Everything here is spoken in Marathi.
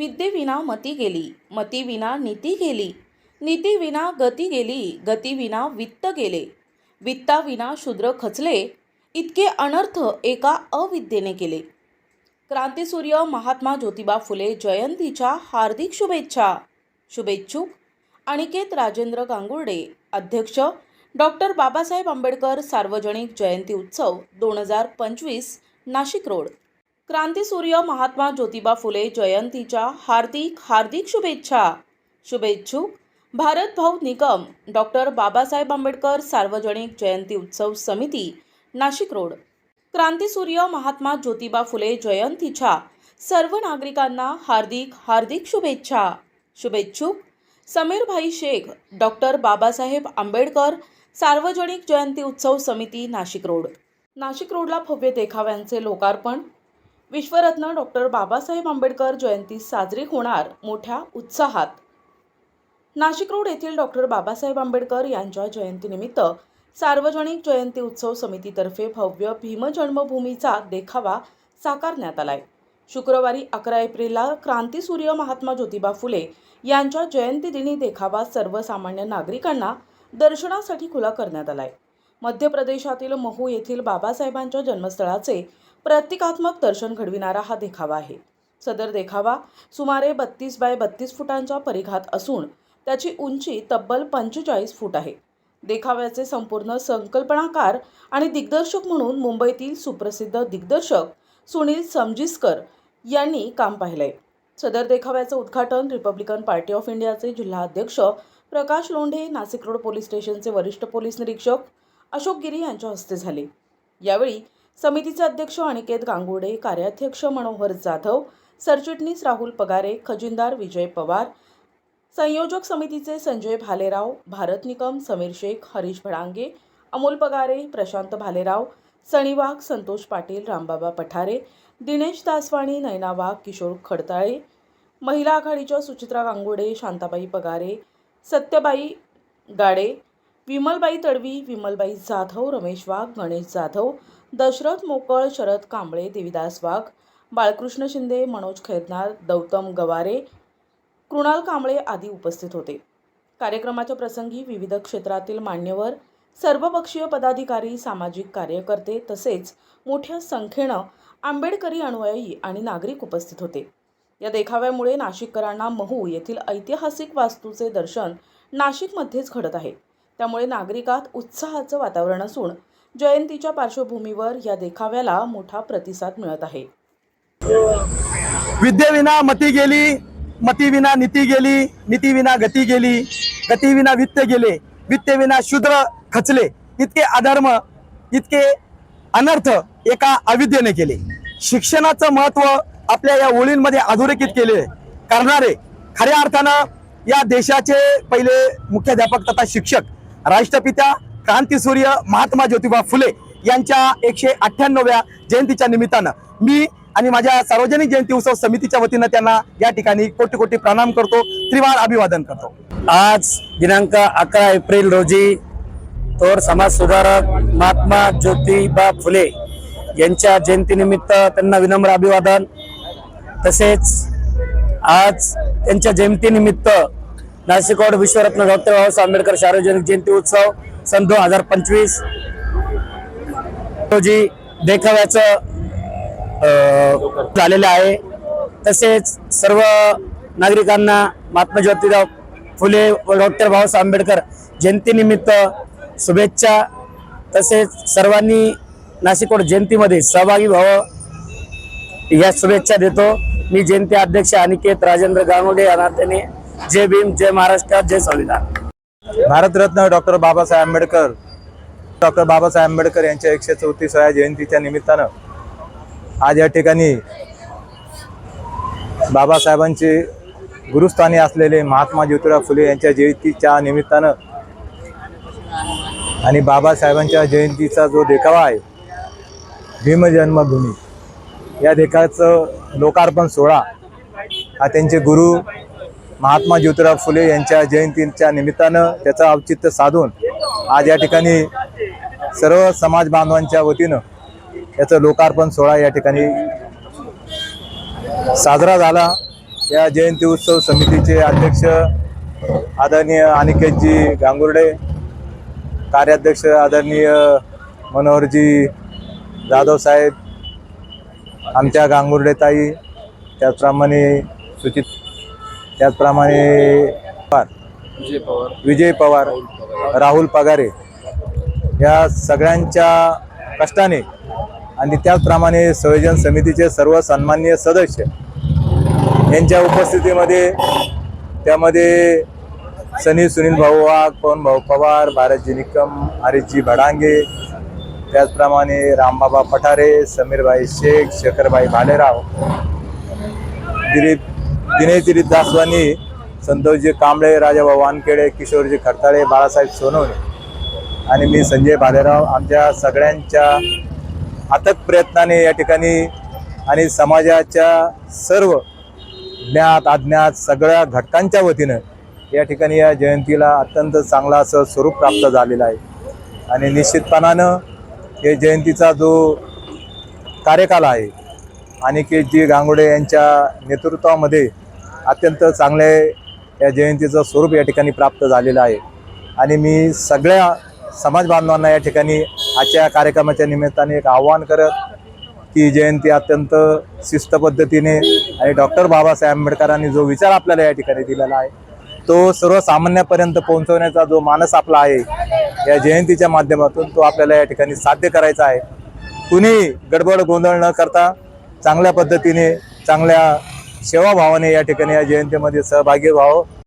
विद्येविना मती गेली मतीविना नीती गेली नीतीविना गती गेली गतीविना वित्त गेले. वित्ताविना शूद्र खचले इतके अनर्थ एका अविद्येने केले. क्रांतीसूर्य महात्मा ज्योतिबा फुले जयंतीच्या हार्दिक शुभेच्छा. शुभेच्छुक अनिकेत राजेंद्र गांगुर्डे अध्यक्ष डॉक्टर बाबासाहेब आंबेडकर सार्वजनिक जयंती उत्सव दोन हजार पंचवीस नाशिक रोड. क्रांतीसूर्य महात्मा ज्योतिबा फुले जयंतीच्या हार्दिक हार्दिक शुभेच्छा. शुभेच्छुक भारत भाऊ निकम डॉक्टर बाबासाहेब आंबेडकर सार्वजनिक जयंती उत्सव समिती नाशिक रोड. क्रांतीसूर्य महात्मा ज्योतिबा फुले जयंतीच्या सर्व नागरिकांना हार्दिक हार्दिक शुभेच्छा. शुभेच्छुक समीरभाई शेख डॉक्टर बाबासाहेब आंबेडकर सार्वजनिक जयंती उत्सव समिती नाशिक रोड. नाशिक रोडला भव्य देखाव्यांचे लोकार्पण विश्वरत्न डॉक्टर बाबासाहेब आंबेडकर जयंती साजरी होणार मोठ्या उत्साहात. नाशिक रोड येथील डॉक्टर बाबासाहेब आंबेडकर यांच्या जयंतीनिमित्त सार्वजनिक जयंती उत्सव समितीतर्फे भव्य भीमजन्मभूमीचा देखावा साकारण्यात आलाय. शुक्रवारी अकरा एप्रिलला क्रांतीसूर्य महात्मा ज्योतिबा फुले यांच्या जयंतीदिनी देखावा सर्वसामान्य नागरिकांना दर्शनासाठी खुला करण्यात आलाय. मध्य प्रदेशातील महू येथील बाबासाहेबांच्या जन्मस्थळाचे प्रतिकात्मक दर्शन घडविणारा हा देखावा आहे. सदर देखावा सुमारे बत्तीस बाय बत्तीस फुटांच्या परिघात असून त्याची उंची तब्बल पंचेचाळीस फूट आहे. देखाव्याचे संपूर्ण संकल्पनाकार आणि दिग्दर्शक म्हणून मुंबईतील सुप्रसिद्ध दिग्दर्शक सुनील समजिस्कर यांनी काम पाहिलंय. सदर देखाव्याचं उद्घाटन रिपब्लिकन पार्टी ऑफ इंडियाचे जिल्हा अध्यक्ष प्रकाश लोंढे नाशिक रोड पोलीस स्टेशनचे वरिष्ठ पोलीस निरीक्षक अशोक गिरी यांच्या हस्ते झाले. यावेळी समितीचे अध्यक्ष अनिकेत गांगुडे कार्याध्यक्ष मनोहर जाधव सरचिटणीस राहुल पगारे खजिनदार विजय पवार संयोजक समितीचे संजय भालेराव भारत निकम समीर शेख हरीश भडांगे अमोल पगारे प्रशांत भालेराव सणी वाघ संतोष पाटील रामबाबा पठारे दिनेश दासवाणी नयना वाघ किशोर खडताळे महिला आघाडीच्या सुचित्रा गांगुडे शांताबाई पगारे सत्यबाई गाडे विमलबाई तडवी विमलबाई जाधव रमेश वाघ गणेश जाधव दशरथ मोकळ शरद कांबळे देविदास वाघ बाळकृष्ण शिंदे मनोज खैरनार गौतम गवारे कृणाल कांबळे आदी उपस्थित होते. कार्यक्रमाच्या प्रसंगी विविध क्षेत्रातील मान्यवर सर्वपक्षीय पदाधिकारी सामाजिक कार्यकर्ते तसेच मोठ्या संख्येनं आंबेडकरी अनुयायी आणि नागरिक उपस्थित होते. या देखाव्यामुळे नाशिककरांना महू येथील ऐतिहासिक वास्तूचे दर्शन नाशिकमध्येच घडत आहे. त्यामुळे नागरिकात उत्साहाचं वातावरण असून जयंतीच्या पार्श्वभूमीवर या देखाव्याला मोठा प्रतिसाद मिळत आहे. विद्येविना मती गेली मतीविना नीती गेली नीतीविना गती गेली गतीविना वित्त गेले वित्तविना शूद्र खचले इतके अधर्म इतके अनर्थ एका अविद्येने केले. शिक्षणाचं महत्त्व आपल्या या ओळींमध्ये अधोरेखित केले करणारे खऱ्या अर्थानं या देशाचे पहिले मुख्याध्यापक तथा शिक्षक राष्ट्रपिता क्रांतीसूर्य महात्मा ज्योतिबा फुले यांच्या एकशे अठ्ठ्याण्णव्या जयंतीच्या निमित्तानं मी आणि माझ्या सार्वजनिक जयंती उत्सव समितीच्या वतीनं त्यांना या ठिकाणी कोटी कोटी प्रणाम करतो त्रिवार अभिवादन करतो. आज दिनांक अकरा एप्रिल रोजी थोर समाज सुधारक महात्मा ज्योतिबा फुले यांच्या जयंतीनिमित्त त्यांना विनम्र अभिवादन. तसेच आज त्यांच्या जयंतीनिमित्त नाशिकवाड विश्वरत्न डॉक्टर बाबासाहेब आंबेडकर सार्वजनिक जयंती उत्सव सन दोन हजार पंचवीस. रोजी देखाव्याचं झालेलं आहे. तसेच सर्व नागरिकांना महात्मा ज्योतिराव फुले व डॉक्टर बाबासाहेब आंबेडकर जयंतीनिमित्त शुभेच्छा. तसेच सर्वांनी नाशिकवाड जयंतीमध्ये सहभागी व्हावं या शुभेच्छा देतो. मी जयंती अध्यक्ष अनिकेत राजेंद्र गांगोडे या नात्याने जय भीम जय महाराष्ट्र जय संविधान. भारतरत्न डॉक्टर बाबासाहेब आंबेडकर डॉक्टर बाबासाहेब आंबेडकर यांच्या एकशे चौतीसाव्या जयंतीच्या निमित्तानं आज या ठिकाणी बाबासाहेबांचे गुरुस्थानी असलेले महात्मा ज्योतिराव फुले यांच्या जयंतीच्या निमित्तानं आणि बाबासाहेबांच्या जयंतीचा जो देखावा आहे भीमजन्मभूमी या देखाचं लोकार्पण सोहळा हा त्यांचे गुरु महात्मा ज्योतिराव फुले यांच्या जयंतीच्या निमित्तानं त्याचं औचित्य साधून आज या ठिकाणी सर्व समाज बांधवांच्या वतीनं याचं लोकार्पण सोहळा या ठिकाणी साजरा झाला. या जयंती उत्सव समितीचे अध्यक्ष आदरणीय अनिकेतजी गांगुर्डे कार्याध्यक्ष आदरणीय मनोहरजी जाधव साहेब आमच्या गांगुर्डेताई त्याचप्रमाणे त्याचप्रमाणे पवार. विजय पवार राहुल पगारे या सगळ्यांच्या कष्टाने आणि त्याचप्रमाणे संयोजन समितीचे सर्व सन्माननीय सदस्य यांच्या उपस्थितीमध्ये त्यामध्ये सनी सुनील भाऊ वाघ पवन भाऊ पवार भारतजी निकम हरिजी भडांगे त्याचप्रमाणे रामबाबा पठारे समीरभाई शेख शेखरभाई भालेराव दिलीप दिनेश दासवानी संतोषजी कांबळे राजाभाऊ वानखेडे किशोरजी खडताळे बाळासाहेब सोनवणे आणि मी संजय भालेराव आमच्या सगळ्यांच्या अथक प्रयत्नाने या ठिकाणी आणि समाजाच्या सर्व ज्ञात अज्ञात सगळ्या घटकांच्या वतीनं या ठिकाणी या जयंतीला अत्यंत चांगला असं स्वरूप प्राप्त झालेलं आहे. आणि निश्चितपणानं हे जयंतीचा जो कार्यकाल आहे आणि के जी गांगुडे यांच्या नेतृत्वामध्ये अत्यंत चांगले या जयंतीचं स्वरूप या ठिकाणी प्राप्त झालेलं आहे. आणि मी सगळ्या समाज बांधवांना या ठिकाणी आजच्या कार्यक्रमाच्या निमित्ताने एक आव्हान करत की जयंती अत्यंत शिस्त पद्धतीने आणि डॉक्टर बाबासाहेब आंबेडकरांनी जो विचार आपल्याला या ठिकाणी दिलेला आहे तो सर्वसामान्यापर्यंत पोहोचवण्याचा जो मानस आपला आहे या जयंतीच्या माध्यमातून तो आपल्याला या ठिकाणी साध्य करायचा आहे. कुणी गडबड गोंधळ न करता चांगल्या पद्धतीने चांगल्या सेवाभावाने या ठिकाणी या जयंतीमध्ये सहभागी व्हावं.